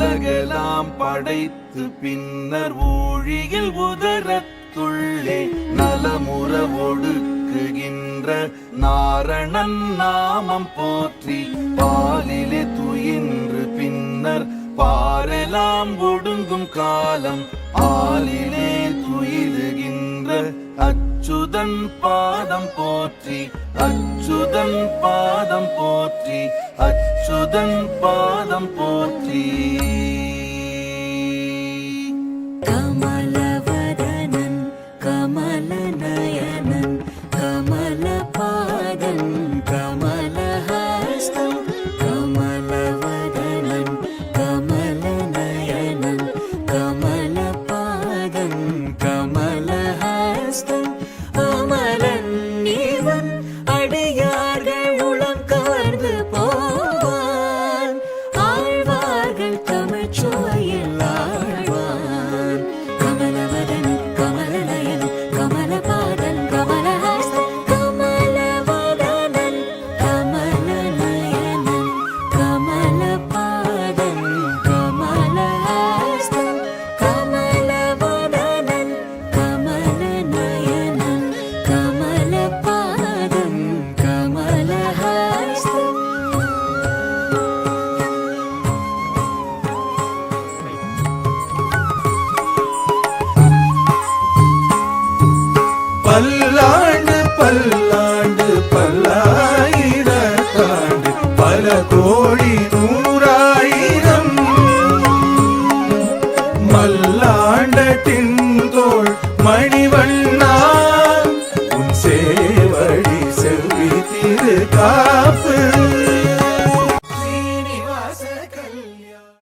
உலகெல்லாம் படைத்து பின்னர் ஊழியில் உதரத்துள்ளே நலமுற ஒடுக்குகின்ற நாரணன் நாமம் போற்றி பாலிலே துயின்று பின்னர் பாரெலாம் ஒடுங்கும் காலம் ஆலிலே துயிலுகின்ற அச்சுதன் பாதம் போற்றி அச்சுதன் பாதம் போற்றி அச்சுதன் பாதம் போற்றி. பல்லாண்டு பல்லாயிரத்தாண்டு பல கோடி நூறாயிரம். மல்லாண்டத்தின் தோள் மணிவண்ணா உன் சேவடி செவ்வி திரு காப்பு.